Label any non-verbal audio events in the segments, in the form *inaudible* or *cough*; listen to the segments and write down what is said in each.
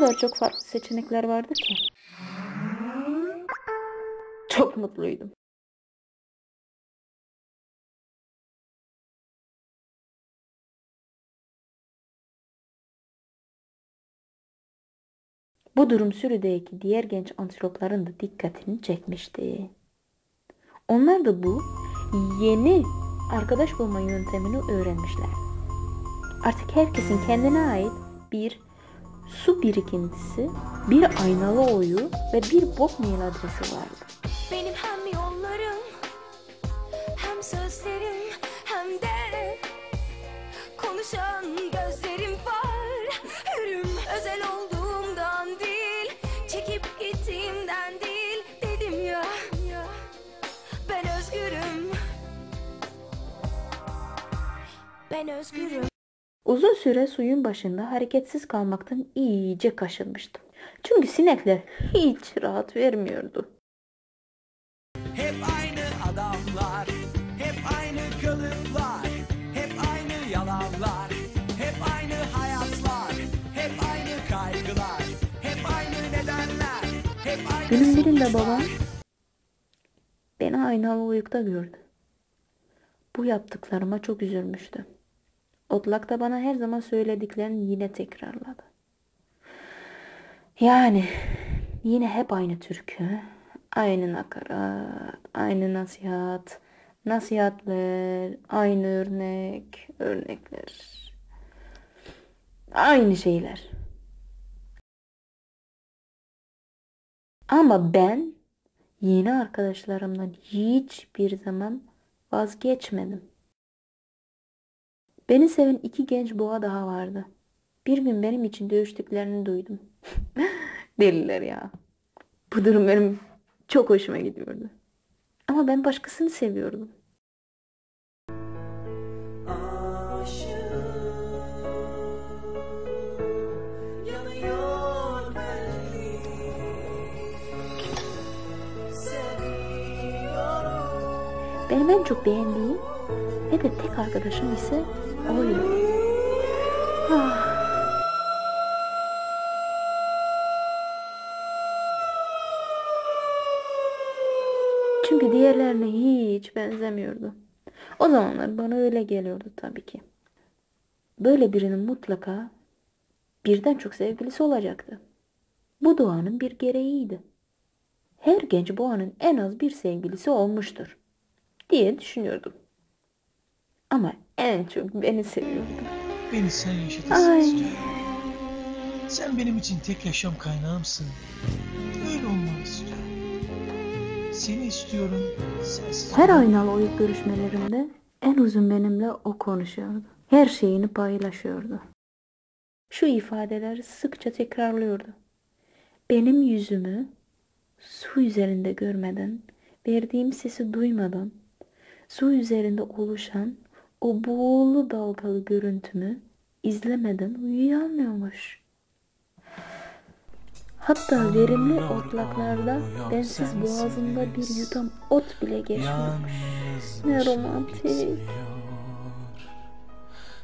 kadar çok farklı seçenekler vardı ki. Çok mutluydum. Bu durum sürüdeki diğer genç antilopların da dikkatini çekmişti. Onlar da bu yeni arkadaş bulma yöntemini öğrenmişler. Artık herkesin kendine ait bir su birikintisi, bir aynalı oyu ve bir bok mail adresi vardı. Benim hem yollarım hem sözlerim hem de konuşan gözlerim var. Hürüm özel olduğumdan değil, çekip gittiğimden değil dedim ya. Ben özgürüm. Ben özgürüm. Uzun süre suyun başında hareketsiz kalmaktan iyice kaşınmıştım. Çünkü sinekler hiç rahat vermiyordu. Hep aynı adamlar, hep aynı kılıklar, hep aynı yalanlar, hep aynı hayatlar, hep aynı kaygılar, hep aynı nedenler, hep aynı Günün birinde babam beni aynalı uyukta gördü. Bu yaptıklarıma çok üzülmüştü. Otlak da bana her zaman söylediklerini yine tekrarladı. Yani yine hep aynı türkü, aynı nakarat, aynı nasihat, nasihatler, aynı örnek, örnekler. Aynı şeyler. Ama ben yeni arkadaşlarımdan hiçbir zaman vazgeçmedim. Beni seven iki genç boğa daha vardı. Bir gün benim için dövüştüklerini duydum. *laughs* Deliler ya. Bu durum benim çok hoşuma gidiyordu. Ama ben başkasını seviyordum. Benim en çok beğendiğim ve de tek arkadaşım ise oydu. Ah. Çünkü diğerlerine hiç benzemiyordu. O zamanlar bana öyle geliyordu tabii ki. Böyle birinin mutlaka birden çok sevgilisi olacaktı. Bu doğanın bir gereğiydi. Her genç boğanın en az bir sevgilisi olmuştur diye düşünüyordum. Ama en çok beni seviyordu. Beni sen yaşatırsın Ay. istiyorum. Sen benim için tek yaşam kaynağımsın. Öyle olmanı istiyorum. Seni istiyorum. Sensiz Her aynalı oyuk görüşmelerimde en uzun benimle o konuşuyordu. Her şeyini paylaşıyordu. Şu ifadeleri sıkça tekrarlıyordu. Benim yüzümü su üzerinde görmeden, verdiğim sesi duymadan, su üzerinde oluşan o buğulu dalgalı görüntümü izlemeden uyuyamıyormuş. Hatta verimli otlaklarda bensiz boğazında bir yutam ot bile geçmiyormuş. Ne romantik.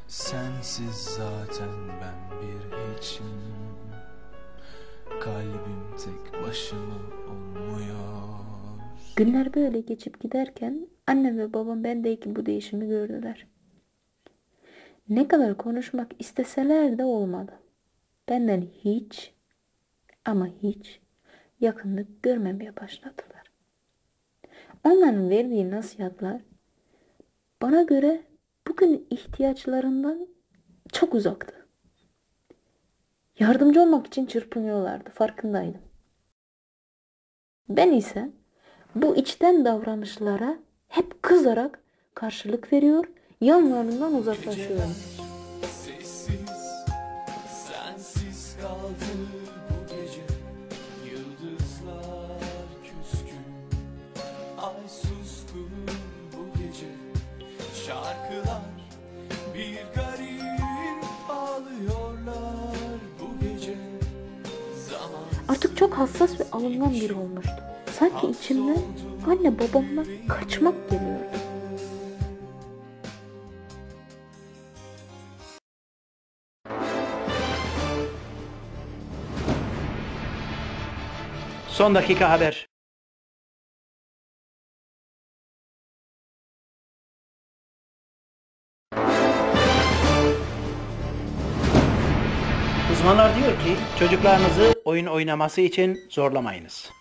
Sensiz zaten ben bir hiçim Kalbim tek başıma olmuyor Günler böyle geçip giderken annem ve babam bendeki bu değişimi gördüler. Ne kadar konuşmak isteseler de olmadı. Benden hiç ama hiç yakınlık görmemeye başladılar. Onların verdiği nasihatler bana göre bugün ihtiyaçlarından çok uzaktı. Yardımcı olmak için çırpınıyorlardı, farkındaydım. Ben ise bu içten davranışlara hep kızarak karşılık veriyor, yanlarından. Sessiz, sensiz Şarkılar bir garip ağlıyorlar bu gece Zaman Artık çok hassas ve alıngan biri olmuştu. Sanki içimden anne babamla kaçmak geliyordu. Son dakika haber. Uzmanlar diyor ki çocuklarınızı oyun oynaması için zorlamayınız.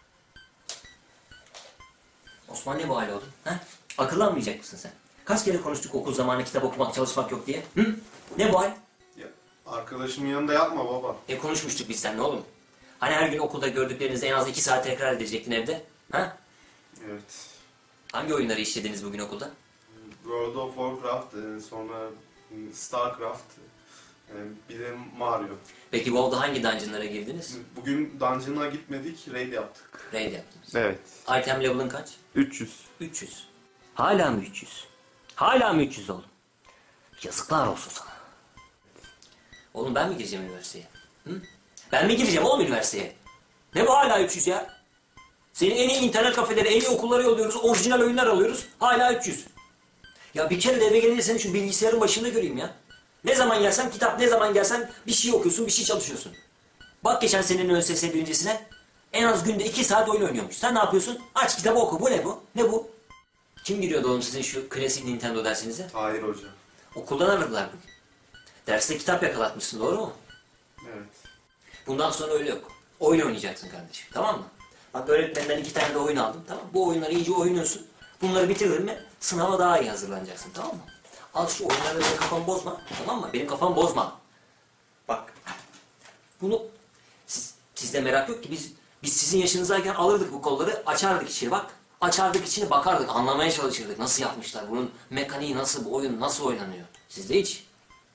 Osman ne bu hali oldun? Ha? Akıllanmayacak mısın sen? Kaç kere konuştuk okul zamanı kitap okumak, çalışmak yok diye? Hı? Ne bu hal? Ya, arkadaşımın yanında yapma baba. Ne konuşmuştuk biz seninle oğlum? Hani her gün okulda gördüklerinizi en az iki saat tekrar edecektin evde? Ha? Evet. Hangi oyunları işlediniz bugün okulda? World of Warcraft, e, sonra e, Starcraft, e, bir de Mario. Peki WoW'da hangi dungeonlara girdiniz? Bugün dungeon'a gitmedik, raid yaptık. Raid yaptınız. Evet. Item level'ın kaç? 300. 300. Hala mı 300? Hala mı 300 oğlum? Yazıklar olsun sana. Oğlum ben mi gireceğim üniversiteye? Hı? Ben mi gireceğim oğlum üniversiteye? Ne bu hala 300 ya? Senin en iyi internet kafeleri, en iyi okullara yolluyoruz, orijinal oyunlar alıyoruz. Hala 300. Ya bir kere de eve gelince seni şu bilgisayarın başında göreyim ya. Ne zaman gelsem kitap, ne zaman gelsem bir şey okuyorsun, bir şey çalışıyorsun. Bak geçen senenin ÖSS birincisine en az günde 2 saat oyun oynuyormuş. Sen ne yapıyorsun? Aç kitabı oku. Bu ne bu? Ne bu? Kim giriyordu oğlum sizin şu klasik Nintendo dersinize? Hayır hocam. Okuldan aradılar bugün. Derste kitap yakalatmışsın doğru mu? Evet. Bundan sonra öyle yok. Oyun oynayacaksın kardeşim tamam mı? Bak öğretmenden iki tane de oyun aldım tamam mı? Bu oyunları iyice oynuyorsun. Bunları bitirdin mi sınava daha iyi hazırlanacaksın tamam mı? Al şu oyunları benim kafamı bozma tamam mı? Benim kafamı bozma. Bak bunu siz, sizde merak yok ki biz biz sizin yaşınızdayken alırdık bu kolları açardık içini bak. Açardık içini bakardık anlamaya çalışırdık nasıl yapmışlar bunun mekaniği nasıl bu oyun nasıl oynanıyor. Sizde hiç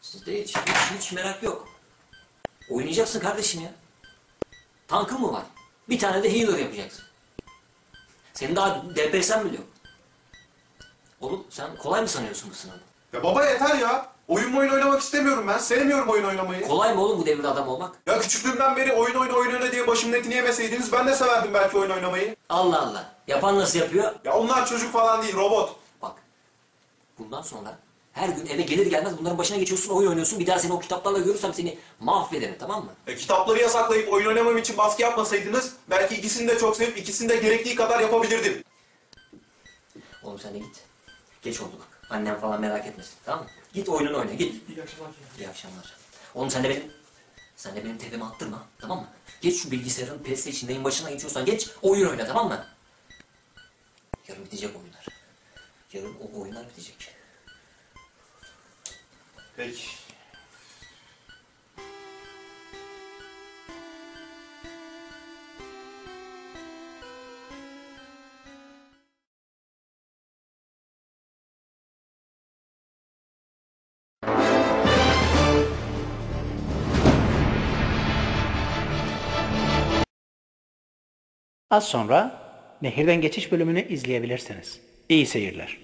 sizde hiç hiç, hiç merak yok. Oynayacaksın kardeşim ya. Tankın mı var? Bir tane de healer yapacaksın. Senin daha DPS'en bile yok. Oğlum sen kolay mı sanıyorsun bu sınavı? Ya baba yeter ya. Oyun oyun oynamak istemiyorum ben. Sevmiyorum oyun oynamayı. Kolay mı oğlum bu devirde adam olmak? Ya küçüklüğümden beri oyun oyun oyun oyna diye başımın etini yemeseydiniz ben de severdim belki oyun oynamayı. Allah Allah. Yapan nasıl yapıyor? Ya onlar çocuk falan değil, robot. Bak. Bundan sonra her gün eve gelir gelmez bunların başına geçiyorsun, oyun oynuyorsun. Bir daha seni o kitaplarla görürsem seni mahvederim tamam mı? E, kitapları yasaklayıp oyun oynamam için baskı yapmasaydınız belki ikisini de çok sevip ikisini de gerektiği kadar yapabilirdim. Oğlum sen de git. Geç oldu bak. Annem falan merak etmesin tamam mı? Git oyununu oyna git. İyi akşamlar. İyi akşamlar. Oğlum sen de benim sen de benim tepemi attırma tamam mı? Geç şu bilgisayarın PlayStation'dayın başına geçiyorsan geç oyun oyna tamam mı? Yarın bitecek oyunlar. Yarın o oyunlar bitecek. Peki. Az sonra Nehirden Geçiş bölümünü izleyebilirsiniz. İyi seyirler.